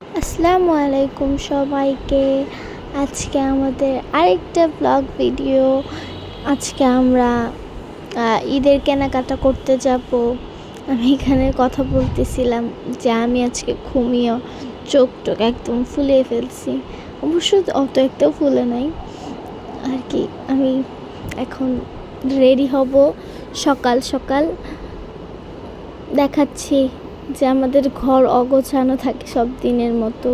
আসসালামু আলাইকুম সবাইকে। আজকে আমাদের আরেকটা ব্লগ ভিডিও আজকে আমরা ঈদের কেনাকাটা করতে যাব। আমি এখানে কথা বলতেছিলাম যে আমি আজকে ঘুমিয়ে চোখ টোক একদম ফুলিয়ে ফেলছি। অবশ্য অত একটাও ফুলে নাই। আর কি, আমি এখন রেডি হব। সকাল সকাল দেখাচ্ছি যে আমাদের ঘর অগোছানো থাকে সব দিনের মতো।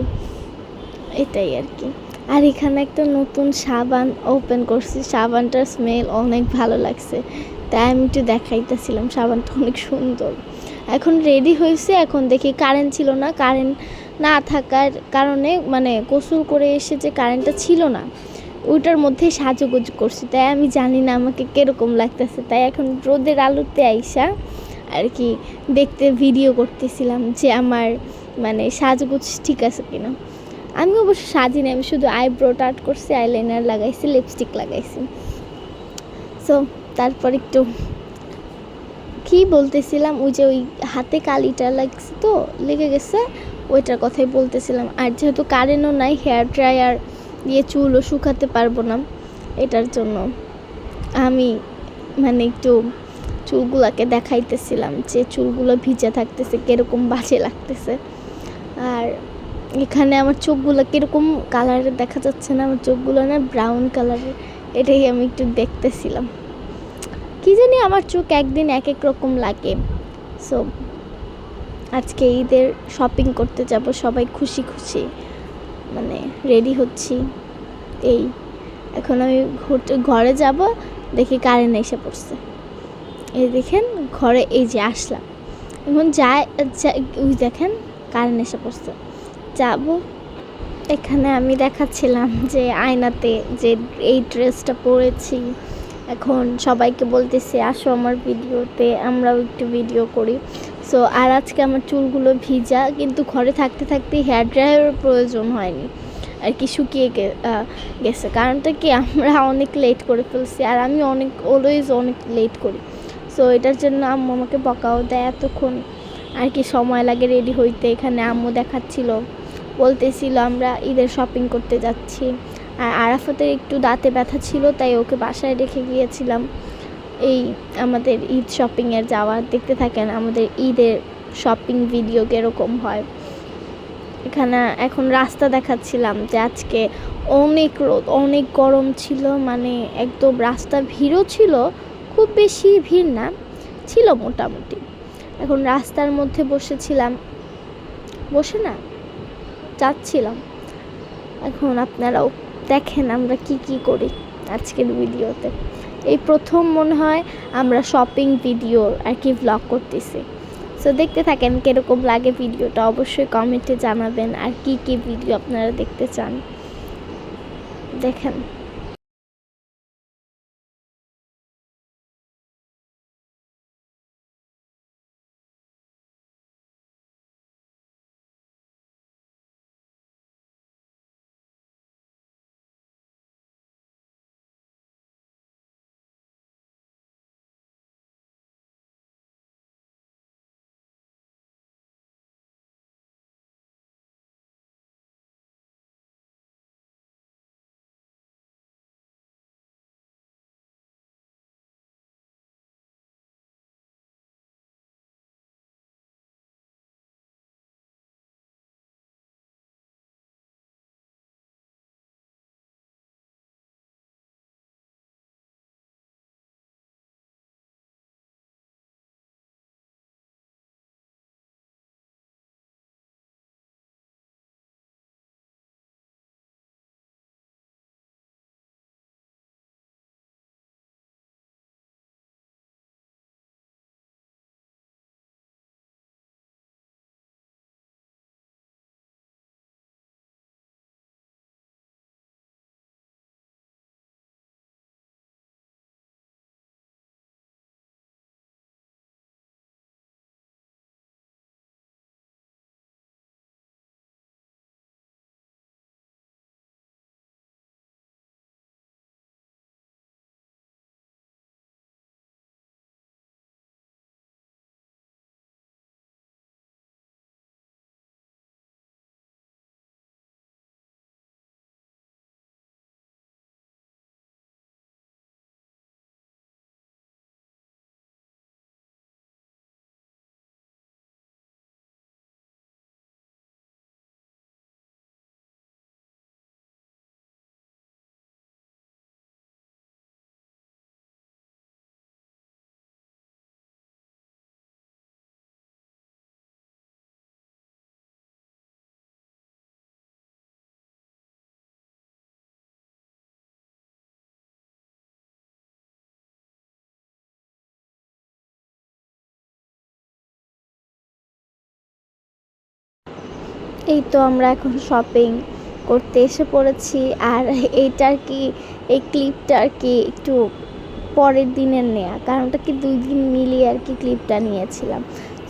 এটাই আর কি। আর এখানে একটা নতুন সাবান ওপেন করছি। সাবানটার স্মেল অনেক ভালো লাগছে। তাই আমি একটু দেখাইতেছিলাম, সাবানটা অনেক সুন্দর। এখন রেডি হয়েছে, এখন দেখি কারেন্ট ছিল না। কারেন্ট না থাকার কারণে মানে গোসল করে এসে যে কারেন্টটা ছিল না, ওইটার মধ্যে সাজুগুজ করছি। তাই আমি জানি না আমাকে কীরকম লাগতেছে। তাই এখন রোদের আলোতে আইসা আর কি, দেখতে ভিডিও করতেছিলাম যে আমার মানে সাজগুজ ঠিক আছে কিনা। আমি অবশ্য সাজি সাজিনি, আমি শুধু আইব্রো আর্ট করছি আইলাইনার লাগাইছি লিপস্টিক লাগাইছি। সো তারপর একটু কি বলতেছিলাম, ওই যে ওই হাতে কালিটা লাগছে তো, লেগে গেছে, ওইটার কথাই বলতেছিলাম। আর যেহেতু কারেন্টও নাই হেয়ার ড্রায়ার দিয়ে চুলও শুকাতে পারব না, এটার জন্য আমি মানে একটু চুলগুলাকে দেখাইতেছিলাম যে চুলগুলো ভিজে থাকতেছে, কীরকম বাজে লাগতেছে। আর এখানে আমার চোখগুলো কীরকম কালারের দেখা যাচ্ছে না, আমার চোখগুলো না ব্রাউন কালারের এটাই আমি একটু দেখতেছিলাম। কি জানি আমার চোখ একদিন এক এক রকম লাগে। সো আজকে ঈদের শপিং করতে যাব, সবাই খুশি খুশি মানে রেডি হচ্ছি। এই, এখন আমি ঘরে যাব, দেখি কারেন্ট এসে পড়ছে। এই দেখেন ঘরে এই যে আসলাম। এখন যায় ওই দেখেন কারেন্ট এসে পড়ছে। যাব। এখানে আমি দেখাচ্ছিলাম যে আয়নাতে যে এই ড্রেসটা পরেছি। এখন সবাইকে বলতেছি, আসো আমার ভিডিওতে, আমরাও একটু ভিডিও করি। সো আর আজকে আমার চুলগুলো ভিজা, কিন্তু ঘরে থাকতে থাকতে হেয়ার ড্রায়ারের প্রয়োজন হয়নি। আর কি শুকিয়ে গেছে। কারণটা কি, আমরা অনেক লেট করে ফেলছি, আর আমি অনেক অলওয়েজ অনেক লেট করি। সো এটার জন্য আম্মু আমাকে বকাও দেয় এতক্ষণ। আর কি সময় লাগে রেডি হইতে, এখানে আম্মু দেখাচ্ছিল। বলতেছিল, আমরা ঈদের শপিং করতে যাচ্ছি। আর আরাফাতের একটু দাঁতে ব্যথা ছিল, তাই ওকে বাসায় রেখে গিয়েছিলাম। এই আমাদের ঈদ শপিংয়ের যাওয়া, দেখতে থাকেন আমাদের ঈদের শপিং ভিডিও কীরকম হয়। এখানে এখন রাস্তা দেখাচ্ছিলাম যে আজকে অনেক রোদ, অনেক গরম ছিল মানে একদম রাস্তা ভিড়ও ছিল খুব বেশি ভিড় না, ছিল মোটামুটি। এখন রাস্তার মধ্যে বসেছিলাম, বসে না, যাচ্ছিলাম। এখন আপনারাও দেখেন আমরা কি কি করি আজকের ভিডিওতে। এই প্রথম মনে হয় আমরা শপিং ভিডিও আর কি ব্লগ করতেছি। সো দেখতে থাকেন কীরকম লাগে ভিডিওটা, অবশ্যই কমেন্টে জানাবেন আর কি কি ভিডিও আপনারা দেখতে চান। দেখেন। এই তো আমরা এখন শপিং করতে এসে পড়েছি। আর এইটা আর কি, এই ক্লিপটা আর কি একটু পরের দিনের নেয়া? কারণ ওটা কি দুই দিন মিলিয়ে আর কি ক্লিপটা নিয়েছিলাম।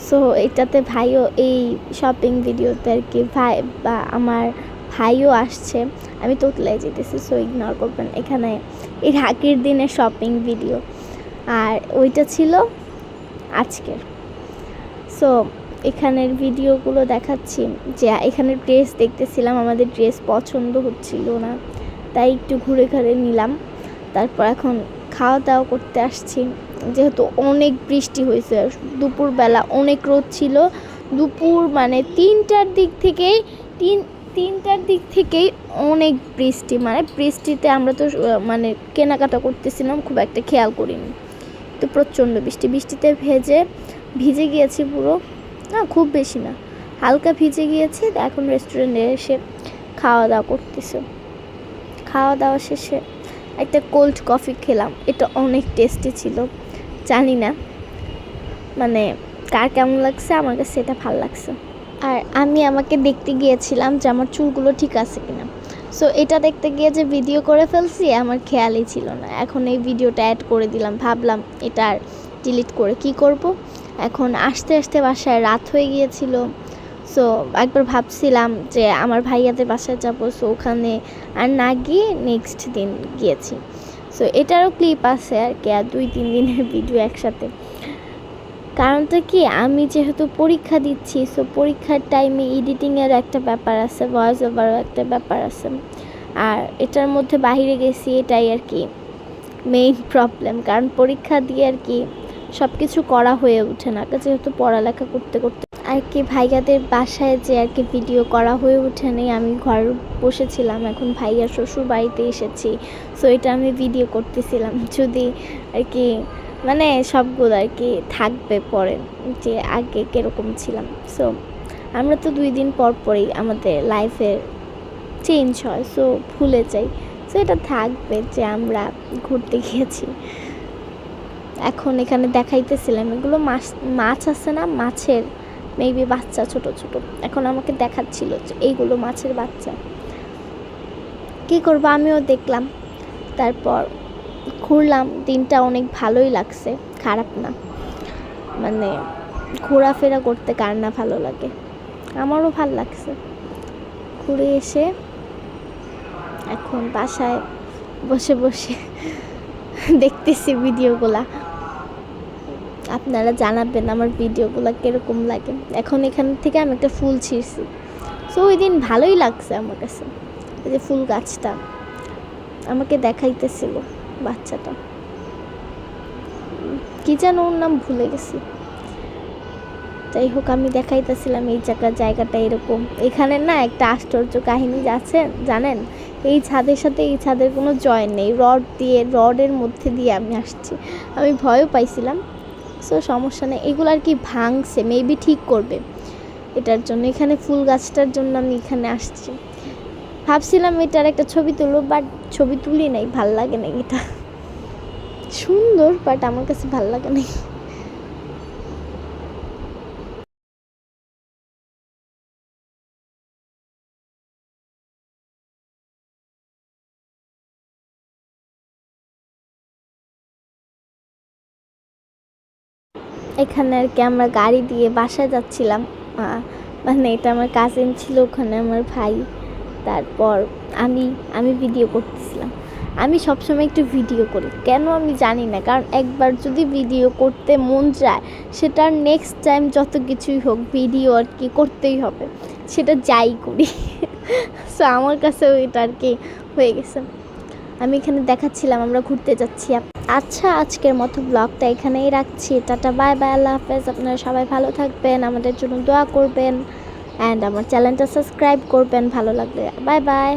সো এটাতে ভাইও এই শপিং ভিডিওতে আর কি ভাই বা আমার ভাইও আসছে। আমি তোতলায় যেতেছি সো ইগনোর করবেন। এখানে এই আগের দিনের শপিং ভিডিও আর ওইটা ছিল আজকের। সো এখানের ভিডিওগুলো দেখাচ্ছি যে এখানের ড্রেস দেখতেছিলাম, আমাদের ড্রেস পছন্দ হচ্ছিল না। তাই একটু ঘুরে ঘুরে নিলাম। তারপর এখন খাওয়া দাওয়া করতে আসছি। যেহেতু অনেক বৃষ্টি হয়েছে, দুপুরবেলা অনেক রোদ ছিল। দুপুর মানে তিনটার দিক থেকেই, তিন, তিনটার দিক থেকেই অনেক বৃষ্টি। মানে বৃষ্টিতে আমরা তো মানে কেনাকাটা করতেছিলাম, খুব একটা খেয়াল করিনি। তো প্রচণ্ড বৃষ্টি। বৃষ্টিতে ভেজে, ভিজে গিয়েছি পুরো। না, খুব বেশি না। হালকা ভিজে গিয়েছি, এখন রেস্টুরেন্টে এসে খাওয়া দাওয়া করতেছে। খাওয়া দাওয়া শেষে একটা কোল্ড কফি খেলাম। এটা অনেক টেস্টি ছিল। জানি না মানে কার কেমন লাগছে, আমার কাছে এটা ভালো লাগছে। আর আমি আমাকে দেখতে গিয়েছিলাম যে আমার চুলগুলো ঠিক আছে কিনা। সো এটা দেখতে গিয়ে যে ভিডিও করে ফেলছি, আমার খেয়ালই ছিল না। এখন এই ভিডিওটা অ্যাড করে দিলাম। ভাবলাম এটা আর ডিলিট করে কি করব? এখন আসতে আসতে বাসায় রাত হয়ে গিয়েছিল। সো একবার ভাবছিলাম যে আমার ভাইয়াদের বাসায় যাব। সো ওখানে আর না গিয়ে নেক্সট দিন গিয়েছি। সো এটারও ক্লিপ আছে আর কি, আর দুই, তিন দিনের ভিডিও একসাথে। কারণটা কি? আমি যেহেতু পরীক্ষা দিচ্ছি সো পরীক্ষার টাইমে এডিটিংয়ের একটা ব্যাপার আছে ভয়েস ওভারও একটা ব্যাপার আছে। আর এটার মধ্যে বাইরে গেছি, এটাই আর কি মেইন প্রবলেম কারণ পরীক্ষা দিয়ে আর কি সব কিছু করা হয়ে ওঠে না। যেহেতু পড়ালেখা করতে করতে আর কি ভাইয়াদের বাসায় যে আর কি ভিডিও করা হয়ে ওঠেনি আমি ঘর বসেছিলাম, এখন ভাইয়া শ্বশুর বাড়িতে এসেছি সো এটা আমি ভিডিও করতেছিলাম। যদি আর কি মানে সবগুলো আর কি থাকবে পরে যে আগে কীরকম ছিলাম। সো আমরা তো দুই দিন পর পরই আমাদের লাইফে চেঞ্জ হয় সো ভুলে যাই। সো এটা থাকবে যে আমরা ঘুরতে গিয়েছি। এখন এখানে দেখাইতেছিলাম, এগুলো মাছ মাছ আছে না? মাছের মেবি বাচ্চা, ছোট ছোট। এখন আমাকে দেখাচ্ছিল যে এইগুলো মাছের বাচ্চা। কি করব? আমিও দেখলাম। তারপর ঘুরলাম। দিনটা অনেক ভালোই লাগছে। খারাপ না। মানে ঘোরাফেরা করতে কার না ভালো লাগে। আমারও ভালো লাগছে। ঘুরে এসে এখন বাসায় বসে বসে দেখতেছি ভিডিওগুলা। আপনারা জানাবেন আমার ভিডিওগুলো কীরকম লাগে। এখন এখান থেকে আমি একটা ফুল ছিঁড়ছি। সো ওই দিন ভালোই লাগছে আমার কাছে। এই যে ফুল গাছটা, আমাকে দেখাইতেছিল বাচ্চাটা। কি যেন ওর নাম ভুলে গেছি। যাই হোক, আমি দেখাইতেছিলাম এই জায়গা, জায়গাটা এরকম। এখানে না একটা আশ্চর্য কাহিনী আছে, জানেন? এই ছাদের সাথে এই ছাদের কোনো জয় নেই। রড দিয়ে, রডের মধ্যে দিয়ে আমি আসছি। আমি ভয়ও পাইছিলাম। সো সমস্যা নেই। এগুলো আর কি ভাঙছে মেবি ঠিক করবে। এটার জন্য এখানে ফুল গাছটার জন্য আমি এখানে আসছি। ভাবছিলাম এটার একটা ছবি তুলবো বাট ছবি তুলি নাই, ভালো লাগে না এটা। সুন্দর বাট আমার কাছে ভালো লাগে না এখানে আর কি আমরা গাড়ি দিয়ে বাসায় যাচ্ছিলাম। মানে এটা আমার কাজিন ছিল, ওখানে আমার ভাই। তারপর আমি আমি ভিডিও করতেছিলাম। আমি সবসময় একটু ভিডিও করি। কেন আমি জানি না, কারণ একবার যদি ভিডিও করতে মন চায় সেটার নেক্সট টাইম যত কিছুই হোক ভিডিও আর কি করতেই হবে। সেটা যাই করি। সো আমার কাছেও এটা আর কি হয়ে গেছে। আমি এখানে দেখাচ্ছিলাম, আমরা ঘুরতে যাচ্ছি। আচ্ছা আজকের মতো ব্লগটা এখানেই রাখছি। টাটা, বাই বাই, আল্লাহ হাফেজ। আপনারা সবাই ভালো থাকবেন, আমাদের জন্য দোয়া করবেন। অ্যান্ড আমার চ্যানেলটা সাবস্ক্রাইব করবেন, ভালো লাগলে। Bye bye.